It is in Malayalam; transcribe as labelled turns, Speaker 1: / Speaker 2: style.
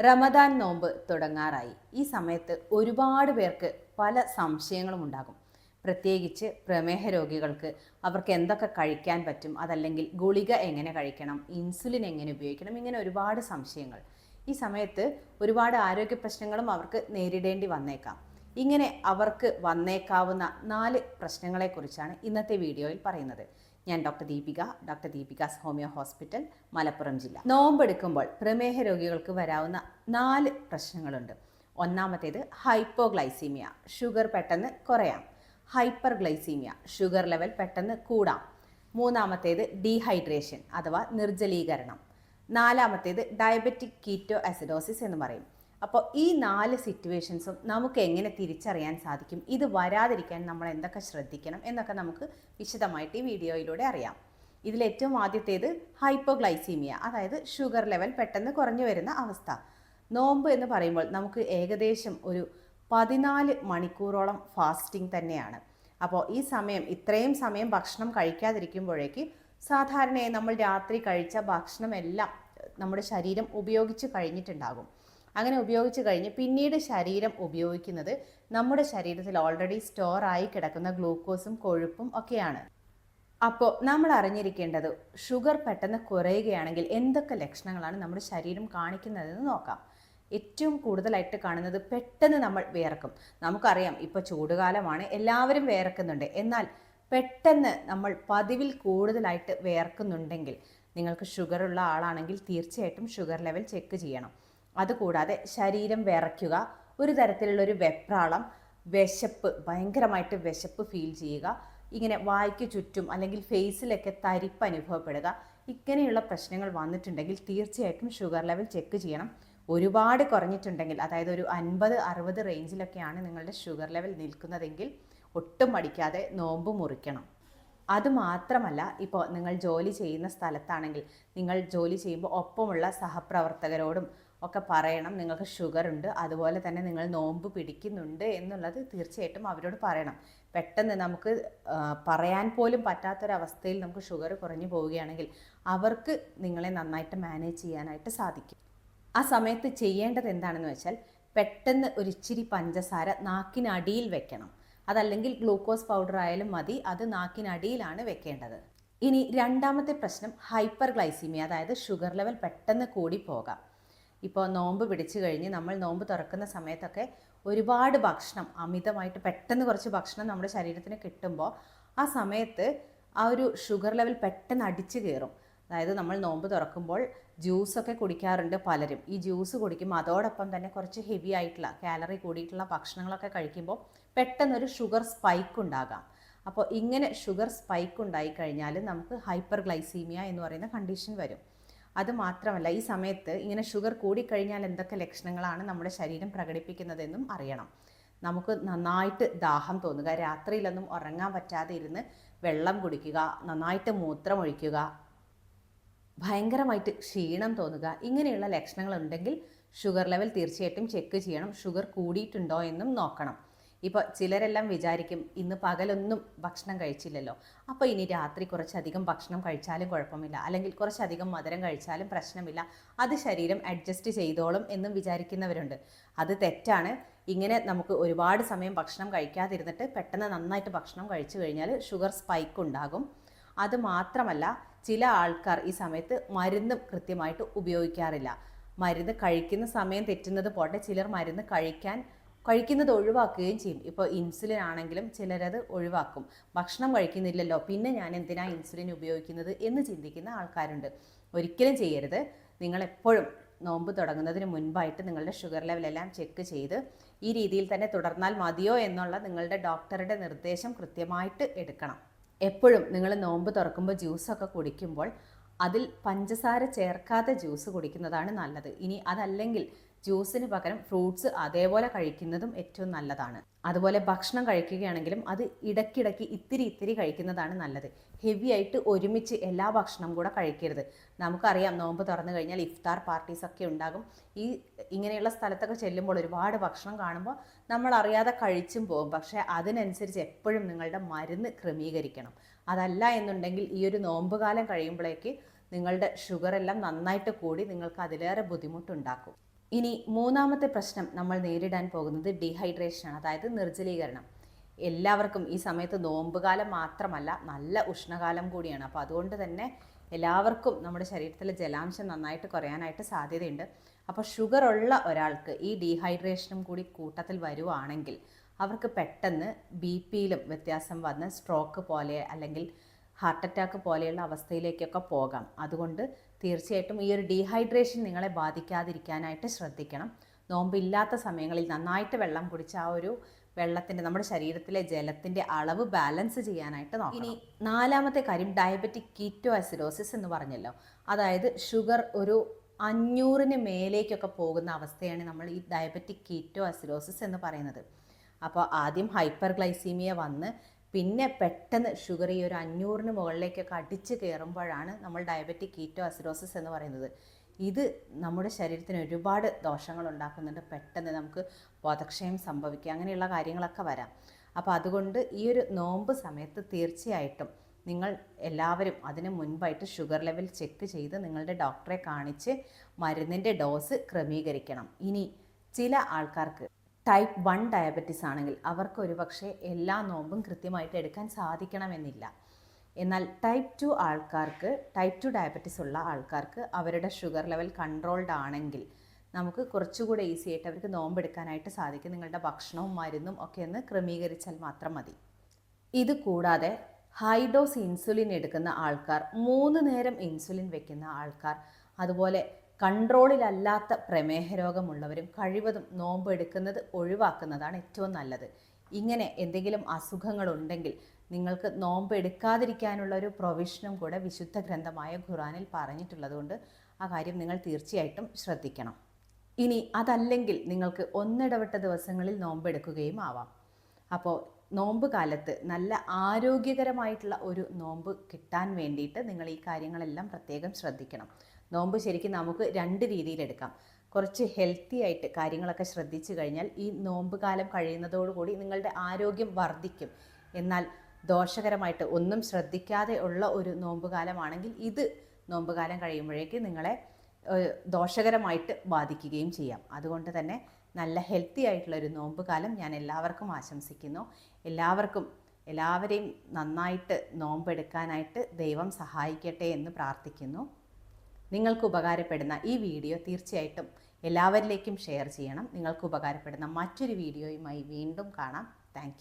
Speaker 1: റമദാൻ നോമ്പ് തുടങ്ങാറായി. ഈ സമയത്ത് ഒരുപാട് പേർക്ക് പല സംശയങ്ങളും ഉണ്ടാകും. പ്രത്യേകിച്ച് പ്രമേഹ രോഗികൾക്ക് അവർക്ക് എന്തൊക്കെ കഴിക്കാൻ പറ്റും അതല്ലെങ്കിൽ ഗുളിക എങ്ങനെ കഴിക്കണം ഇൻസുലിൻ എങ്ങനെ ഉപയോഗിക്കണം ഇങ്ങനെ ഒരുപാട് സംശയങ്ങൾ. ഈ സമയത്ത് ഒരുപാട് ആരോഗ്യ പ്രശ്നങ്ങളും അവർക്ക് നേരിടേണ്ടി വന്നേക്കാം. ഇങ്ങനെ അവർക്ക് വന്നേക്കാവുന്ന നാല് പ്രശ്നങ്ങളെക്കുറിച്ചാണ് ഇന്നത്തെ വീഡിയോയിൽ പറയുന്നത്. ഞാൻ doctor Deepika doctor Deepika's homeo hospital Malappuram ജില്ല. നോമ്പെടുക്കുമ്പോൾ പ്രമേഹ രോഗികൾക്ക് വരാവുന്ന നാല് പ്രശ്നങ്ങളുണ്ട്. ഒന്നാമത്തേത് ഹൈപ്പോഗ്ലൈസീമിയ ഷുഗർ പെട്ടെന്ന് കുറയാം. ഹൈപ്പർ ഗ്ലൈസീമിയ ഷുഗർ ലെവൽ പെട്ടെന്ന് കൂടാം. മൂന്നാമത്തേത് ഡീഹൈഡ്രേഷൻ അഥവാ നിർജലീകരണം. നാലാമത്തേത് ഡയബറ്റിക് കീറ്റോ അസിഡോസിസ് എന്ന് പറയും. അപ്പോൾ ഈ നാല് സിറ്റുവേഷൻസും നമുക്ക് എങ്ങനെ തിരിച്ചറിയാൻ സാധിക്കും? ഇത് വരാതിരിക്കാൻ നമ്മൾ എന്തൊക്കെ ശ്രദ്ധിക്കണം എന്നൊക്കെ നമുക്ക് വിശദമായിട്ട് ഈ വീഡിയോയിലൂടെ അറിയാം. ഇതിൽ ഏറ്റവും ആദ്യത്തേത് ഹൈപ്പോഗ്ലൈസീമിയ അതായത് ഷുഗർ ലെവൽ പെട്ടെന്ന് കുറഞ്ഞു വരുന്ന അവസ്ഥ. നോമ്പ് എന്ന് പറയുമ്പോൾ നമുക്ക് ഏകദേശം ഒരു പതിനാല് മണിക്കൂറോളം ഫാസ്റ്റിംഗ് തന്നെയാണ്. അപ്പോൾ ഈ സമയം ഇത്രയും സമയം ഭക്ഷണം കഴിക്കാതിരിക്കുമ്പോഴേക്ക് സാധാരണയായി നമ്മൾ രാത്രി കഴിച്ച ഭക്ഷണമെല്ലാം നമ്മുടെ ശരീരം ഉപയോഗിച്ച് കഴിഞ്ഞിട്ടുണ്ടാകും. അങ്ങനെ ഉപയോഗിച്ച് കഴിഞ്ഞ് പിന്നീട് ശരീരം ഉപയോഗിക്കുന്നത് നമ്മുടെ ശരീരത്തിൽ ഓൾറെഡി സ്റ്റോർ ആയി കിടക്കുന്ന ഗ്ലൂക്കോസും കൊഴുപ്പും ഒക്കെയാണ്. അപ്പോൾ നമ്മൾ അറിഞ്ഞിരിക്കേണ്ടത് ഷുഗർ പെട്ടെന്ന് കുറയുകയാണെങ്കിൽ എന്തൊക്കെ ലക്ഷണങ്ങളാണ് നമ്മുടെ ശരീരം കാണിക്കുന്നതെന്ന് നോക്കാം. ഏറ്റവും കൂടുതലായിട്ട് കാണുന്നത് പെട്ടെന്ന് നമ്മൾ വിയർക്കും. നമുക്കറിയാം ഇപ്പോൾ ചൂടുകാലമാണ് എല്ലാവരും വിയർക്കുന്നുണ്ട്. എന്നാൽ പെട്ടെന്ന് നമ്മൾ പതിവിൽ കൂടുതലായിട്ട് വിയർക്കുന്നുണ്ടെങ്കിൽ നിങ്ങൾക്ക് ഷുഗർ ഉള്ള ആളാണെങ്കിൽ തീർച്ചയായിട്ടും ഷുഗർ ലെവൽ ചെക്ക് ചെയ്യണം. അതുകൂടാതെ ശരീരം വിറയ്ക്കുക ഒരു തരത്തിലുള്ള ഒരു വെപ്രാളം വിശപ്പ് ഭയങ്കരമായിട്ട് വിശപ്പ് ഫീൽ ചെയ്യുക ഇങ്ങനെ വായ്ക്ക് ചുറ്റും അല്ലെങ്കിൽ ഫേസിലൊക്കെ തരിപ്പ് അനുഭവപ്പെടുക ഇങ്ങനെയുള്ള പ്രശ്നങ്ങൾ വന്നിട്ടുണ്ടെങ്കിൽ തീർച്ചയായിട്ടും ഷുഗർ ലെവൽ ചെക്ക് ചെയ്യണം. ഒരുപാട് കുറഞ്ഞിട്ടുണ്ടെങ്കിൽ അതായത് ഒരു അൻപത് അറുപത് റേഞ്ചിലൊക്കെയാണ് നിങ്ങളുടെ ഷുഗർ ലെവൽ നിൽക്കുന്നതെങ്കിൽ ഒട്ടും മടിക്കാതെ നോമ്പ് മുറിക്കണം. അതുമാത്രമല്ല ഇപ്പോൾ നിങ്ങൾ ജോലി ചെയ്യുന്ന സ്ഥലത്താണെങ്കിൽ നിങ്ങൾ ജോലി ചെയ്യുമ്പോൾ ഒപ്പമുള്ള സഹപ്രവർത്തകരോടും ഒക്കെ പറയണം. നിങ്ങൾക്ക് ഷുഗർ ഉണ്ട്. അതുപോലെ തന്നെ നിങ്ങൾ നോമ്പ് പിടിക്കുന്നുണ്ട് എന്നുള്ളത് തീർച്ചയായിട്ടും അവരോട് പറയണം. പെട്ടെന്ന് നമുക്ക് പറയാൻ പോലും പറ്റാത്തൊരവസ്ഥയിൽ നമുക്ക് ഷുഗർ കുറഞ്ഞു പോവുകയാണെങ്കിൽ അവർക്ക് നിങ്ങളെ നന്നായിട്ട് മാനേജ് ചെയ്യാനായിട്ട് സാധിക്കും. ആ സമയത്ത് ചെയ്യേണ്ടത് എന്താണെന്ന് വെച്ചാൽ പെട്ടെന്ന് ഒരു ഇച്ചിരി പഞ്ചസാര നാക്കിനടിയിൽ വെക്കണം. അതല്ലെങ്കിൽ ഗ്ലൂക്കോസ് പൗഡർ ആയാലും മതി. അത് നാക്കിനടിയിലാണ് വെക്കേണ്ടത്. ഇനി രണ്ടാമത്തെ പ്രശ്നം ഹൈപ്പർ ഗ്ലൈസീമിയ അതായത് ഷുഗർ ലെവൽ പെട്ടെന്ന് കൂടി പോകാം. ഇപ്പോൾ നോമ്പ് പിടിച്ചു കഴിഞ്ഞ് നമ്മൾ നോമ്പ് തുറക്കുന്ന സമയത്തൊക്കെ ഒരുപാട് ഭക്ഷണം അമിതമായിട്ട് പെട്ടെന്ന് കുറച്ച് ഭക്ഷണം നമ്മുടെ ശരീരത്തിന് കിട്ടുമ്പോൾ ആ സമയത്ത് ആ ഒരു ഷുഗർ ലെവൽ പെട്ടെന്ന് അടിച്ചു കയറും. അതായത് നമ്മൾ നോമ്പ് തുറക്കുമ്പോൾ ജ്യൂസൊക്കെ കുടിക്കാറുണ്ട് പലരും. ഈ ജ്യൂസ് കുടിക്കുമ്പോൾ അതോടൊപ്പം തന്നെ കുറച്ച് ഹെവി ആയിട്ടുള്ള കാലറി കൂടിയിട്ടുള്ള ഭക്ഷണങ്ങളൊക്കെ കഴിക്കുമ്പോൾ പെട്ടെന്നൊരു ഷുഗർ സ്പൈക്ക് ഉണ്ടാകാം. അപ്പോൾ ഇങ്ങനെ ഷുഗർ സ്പൈക്ക് ഉണ്ടായി കഴിഞ്ഞാൽ നമുക്ക് ഹൈപ്പർ ഗ്ലൈസീമിയ എന്ന് പറയുന്ന കണ്ടീഷൻ വരും. അത് മാത്രമല്ല ഈ സമയത്ത് ഇങ്ങനെ ഷുഗർ കൂടിക്കഴിഞ്ഞാൽ എന്തൊക്കെ ലക്ഷണങ്ങളാണ് നമ്മുടെ ശരീരം പ്രകടിപ്പിക്കുന്നതെന്നും അറിയണം. നമുക്ക് നന്നായിട്ട് ദാഹം തോന്നുക രാത്രിയിലൊന്നും ഉറങ്ങാൻ പറ്റാതെ ഇരുന്ന് വെള്ളം കുടിക്കുക നന്നായിട്ട് മൂത്രമൊഴിക്കുക ഭയങ്കരമായിട്ട് ക്ഷീണം തോന്നുക ഇങ്ങനെയുള്ള ലക്ഷണങ്ങളുണ്ടെങ്കിൽ ഷുഗർ ലെവൽ തീർച്ചയായിട്ടും ചെക്ക് ചെയ്യണം. ഷുഗർ കൂടിയിട്ടുണ്ടോ എന്നും നോക്കണം. ഇപ്പോൾ ചിലരെല്ലാം വിചാരിക്കും ഇന്ന് പകലൊന്നും ഭക്ഷണം കഴിച്ചില്ലല്ലോ. അപ്പോൾ ഇനി രാത്രി കുറച്ചധികം ഭക്ഷണം കഴിച്ചാലും കുഴപ്പമില്ല. അല്ലെങ്കിൽ കുറച്ചധികം മധുരം കഴിച്ചാലും പ്രശ്നമില്ല. അത് ശരീരം അഡ്ജസ്റ്റ് ചെയ്തോളും എന്നും വിചാരിക്കുന്നവരുണ്ട്. അത് തെറ്റാണ്. ഇങ്ങനെ നമുക്ക് ഒരുപാട് സമയം ഭക്ഷണം കഴിക്കാതിരുന്നിട്ട് പെട്ടെന്ന് നന്നായിട്ട് ഭക്ഷണം കഴിച്ചു കഴിഞ്ഞാൽ ഷുഗർ സ്പൈക്ക് ഉണ്ടാകും. അത് മാത്രമല്ല ചില ആൾക്കാർ ഈ സമയത്ത് മരുന്ന് കൃത്യമായിട്ട് ഉപയോഗിക്കാറില്ല. മരുന്ന് കഴിക്കുന്ന സമയം തെറ്റുന്നത് പോട്ടെ ചിലർ മരുന്ന് കഴിക്കാൻ കഴിക്കുന്നത് ഒഴിവാക്കുകയും ചെയ്യും. ഇപ്പോൾ ഇൻസുലിൻ ആണെങ്കിലും ചിലരത് ഒഴിവാക്കും. ഭക്ഷണം കഴിക്കുന്നില്ലല്ലോ പിന്നെ ഞാൻ എന്തിനാണ് ഇൻസുലിൻ ഉപയോഗിക്കുന്നത് എന്ന് ചിന്തിക്കുന്ന ആൾക്കാരുണ്ട്. ഒരിക്കലും ചെയ്യരുത്. നിങ്ങൾ എപ്പോഴും നോമ്പ് തുടങ്ങുന്നതിന് മുൻപായിട്ട് നിങ്ങളുടെ ഷുഗർ ലെവലെല്ലാം ചെക്ക് ചെയ്ത് ഈ രീതിയിൽ തന്നെ തുടർന്നാൽ മതിയോ എന്നുള്ള നിങ്ങളുടെ ഡോക്ടറുടെ നിർദ്ദേശം കൃത്യമായിട്ട് എടുക്കണം. എപ്പോഴും നിങ്ങൾ നോമ്പ് തുറക്കുമ്പോൾ ജ്യൂസൊക്കെ കുടിക്കുമ്പോൾ അതിൽ പഞ്ചസാര ചേർക്കാതെ ജ്യൂസ് കുടിക്കുന്നതാണ് നല്ലത്. ഇനി അതല്ലെങ്കിൽ ജ്യൂസിന് പകരം ഫ്രൂട്ട്സ് അതേപോലെ കഴിക്കുന്നതും ഏറ്റവും നല്ലതാണ്. അതുപോലെ ഭക്ഷണം കഴിക്കുകയാണെങ്കിലും അത് ഇടയ്ക്കിടയ്ക്ക് ഇത്തിരി ഇത്തിരി കഴിക്കുന്നതാണ് നല്ലത്. ഹെവി ആയിട്ട് ഒരുമിച്ച് എല്ലാ ഭക്ഷണം കൂടെ കഴിക്കരുത്. നമുക്കറിയാം നോമ്പ് തുറന്നു കഴിഞ്ഞാൽ ഇഫ്താർ പാർട്ടീസ് ഒക്കെ ഉണ്ടാകും. ഈ ഇങ്ങനെയുള്ള സ്ഥലത്തൊക്കെ ചെല്ലുമ്പോൾ ഒരുപാട് ഭക്ഷണം കാണുമ്പോൾ നമ്മൾ അറിയാതെ കഴിച്ചും പോകും. പക്ഷേ അതിനനുസരിച്ച് എപ്പോഴും നിങ്ങളുടെ മരുന്ന് ക്രമീകരിക്കണം. അതല്ല എന്നുണ്ടെങ്കിൽ ഈ ഒരു നോമ്പ് കാലം കഴിയുമ്പോഴേക്ക് നിങ്ങളുടെ ഷുഗർ എല്ലാം നന്നായിട്ട് കൂടി നിങ്ങൾക്ക് അതിലേറെ ബുദ്ധിമുട്ടുണ്ടാക്കും. ഇനി മൂന്നാമത്തെ പ്രശ്നം നമ്മൾ നേരിടാൻ പോകുന്നത് ഡീഹൈഡ്രേഷനാണ് അതായത് നിർജലീകരണം. എല്ലാവർക്കും ഈ സമയത്ത് നോമ്പുകാലം മാത്രമല്ല നല്ല ഉഷ്ണകാലം കൂടിയാണ്. അപ്പോൾ അതുകൊണ്ട് തന്നെ എല്ലാവർക്കും നമ്മുടെ ശരീരത്തിലെ ജലാംശം നന്നായിട്ട് കുറയാനായിട്ട് സാധ്യതയുണ്ട്. അപ്പോൾ ഷുഗർ ഉള്ള ഒരാൾക്ക് ഈ ഡീഹൈഡ്രേഷനും കൂടി കൂട്ടത്തിൽ വരുവാണെങ്കിൽ അവർക്ക് പെട്ടെന്ന് ബി പിയിലും വ്യത്യാസം വന്ന് സ്ട്രോക്ക് പോലെ അല്ലെങ്കിൽ ഹാർട്ട് അറ്റാക്ക് പോലെയുള്ള അവസ്ഥയിലേക്കൊക്കെ പോകാം. അതുകൊണ്ട് തീർച്ചയായിട്ടും ഈ ഒരു ഡീഹൈഡ്രേഷൻ നിങ്ങളെ ബാധിക്കാതിരിക്കാനായിട്ട് ശ്രദ്ധിക്കണം. നോമ്പില്ലാത്ത സമയങ്ങളിൽ നന്നായിട്ട് വെള്ളം കുടിച്ച് ആ ഒരു വെള്ളത്തിന്റെ നമ്മുടെ ശരീരത്തിലെ ജലത്തിന്റെ അളവ് ബാലൻസ് ചെയ്യാനായിട്ട് നോക്കണം. ഇനി നാലാമത്തെ കാര്യം ഡയബറ്റിക് കീറ്റോ അസിഡോസിസ് എന്ന് പറഞ്ഞല്ലോ. അതായത് ഷുഗർ ഒരു അഞ്ഞൂറിന് മേലേക്കൊക്കെ പോകുന്ന അവസ്ഥയാണ് നമ്മൾ ഈ ഡയബറ്റിക് കീറ്റോ അസിഡോസിസ് എന്ന് പറയുന്നത്. അപ്പോൾ ആദ്യം ഹൈപ്പർ ഗ്ലൈസീമിയ വന്ന് പിന്നെ പെട്ടെന്ന് ഷുഗർ ഈ ഒരു അഞ്ഞൂറിന് മുകളിലേക്കൊക്കെ അടിച്ച് കയറുമ്പോഴാണ് നമ്മൾ ഡയബറ്റിക് കീറ്റോ അസിഡോസിസ് എന്ന് പറയുന്നത്. ഇത് നമ്മുടെ ശരീരത്തിന് ഒരുപാട് ദോഷങ്ങൾ ഉണ്ടാക്കുന്നുണ്ട്. പെട്ടെന്ന് നമുക്ക് ബോധക്ഷയം സംഭവിക്കുക അങ്ങനെയുള്ള കാര്യങ്ങളൊക്കെ വരാം. അപ്പോൾ അതുകൊണ്ട് ഈ ഒരു നോമ്പ് സമയത്ത് തീർച്ചയായിട്ടും നിങ്ങൾ എല്ലാവരും അതിന് മുൻപായിട്ട് ഷുഗർ ലെവൽ ചെക്ക് ചെയ്ത് നിങ്ങളുടെ ഡോക്ടറെ കാണിച്ച് മരുന്നിന്റെ ഡോസ് ക്രമീകരിക്കണം. ഇനി ചില ആൾക്കാർക്ക് ടൈപ്പ് വൺ ഡയബറ്റിസ് ആണെങ്കിൽ അവർക്ക് ഒരുപക്ഷെ എല്ലാ നോമ്പും കൃത്യമായിട്ട് എടുക്കാൻ സാധിക്കണമെന്നില്ല. എന്നാൽ ടൈപ്പ് ടു ആൾക്കാർക്ക് ടൈപ്പ് ടു ഡയബറ്റിസ് ഉള്ള ആൾക്കാർക്ക് അവരുടെ ഷുഗർ ലെവൽ കൺട്രോൾഡ് ആണെങ്കിൽ നമുക്ക് കുറച്ചുകൂടെ ഈസി ആയിട്ട് അവർക്ക് നോമ്പെടുക്കാനായിട്ട് സാധിക്കും. നിങ്ങളുടെ ഭക്ഷണവും മരുന്നും ഒക്കെ ഒന്ന് ക്രമീകരിച്ചാൽ മാത്രം മതി. ഇത് കൂടാതെ ഹൈ ഡോസ് ഇൻസുലിൻ എടുക്കുന്ന ആൾക്കാർ മൂന്ന് നേരം ഇൻസുലിൻ വെക്കുന്ന ആൾക്കാർ അതുപോലെ കൺട്രോളിലല്ലാത്ത പ്രമേഹ രോഗമുള്ളവരും കഴിവതും നോമ്പ് എടുക്കുന്നത് ഒഴിവാക്കുന്നതാണ് ഏറ്റവും നല്ലത്. ഇങ്ങനെ എന്തെങ്കിലും അസുഖങ്ങളുണ്ടെങ്കിൽ നിങ്ങൾക്ക് നോമ്പ് എടുക്കാതിരിക്കാനുള്ള ഒരു പ്രൊവിഷനും കൂടെ വിശുദ്ധ ഗ്രന്ഥമായ ഖുറാനിൽ പറഞ്ഞിട്ടുള്ളതുകൊണ്ട് ആ കാര്യം നിങ്ങൾ തീർച്ചയായിട്ടും ശ്രദ്ധിക്കണം. ഇനി അതല്ലെങ്കിൽ നിങ്ങൾക്ക് ഒന്നിടവിട്ട ദിവസങ്ങളിൽ നോമ്പ് എടുക്കുകയും ആവാം. അപ്പോൾ നോമ്പ് കാലത്ത് നല്ല ആരോഗ്യകരമായിട്ടുള്ള ഒരു നോമ്പ് കിട്ടാൻ വേണ്ടിയിട്ട് നിങ്ങൾ ഈ കാര്യങ്ങളെല്ലാം പ്രത്യേകം ശ്രദ്ധിക്കണം. നോമ്പ് ശരിക്കും നമുക്ക് രണ്ട് രീതിയിലെടുക്കാം കുറച്ച് ഹെൽത്തി ആയിട്ട് കാര്യങ്ങളൊക്കെ ശ്രദ്ധിച്ചു കഴിഞ്ഞാൽ ഈ നോമ്പ് കാലം കഴിയുന്നതോടുകൂടി നിങ്ങളുടെ ആരോഗ്യം വർദ്ധിക്കും. എന്നാൽ ദോഷകരമായിട്ട് ഒന്നും ശ്രദ്ധിക്കാതെ ഉള്ള ഒരു നോമ്പ് കാലമാണെങ്കിൽ ഇത് നോമ്പ് കാലം കഴിയുമ്പോഴേക്ക് നിങ്ങളെ ദോഷകരമായിട്ട് ബാധിക്കുകയും ചെയ്യാം. അതുകൊണ്ട് തന്നെ നല്ല ഹെൽത്തി ആയിട്ടുള്ള ഒരു നോമ്പ് കാലം ഞാൻ എല്ലാവർക്കും ആശംസിക്കുന്നു. എല്ലാവർക്കും എല്ലാവരെയും നന്നായിട്ട് നോമ്പെടുക്കാനായിട്ട് ദൈവം സഹായിക്കട്ടെ എന്ന് പ്രാർത്ഥിക്കുന്നു. നിങ്ങൾക്ക് ഉപകാരപ്പെടുന്ന ഈ വീഡിയോ തീർച്ചയായിട്ടും എല്ലാവരിലേക്കും ഷെയർ ചെയ്യണം. നിങ്ങൾക്ക് ഉപകാരപ്പെടുന്ന മറ്റൊരു വീഡിയോയുമായി വീണ്ടും കാണാം. താങ്ക്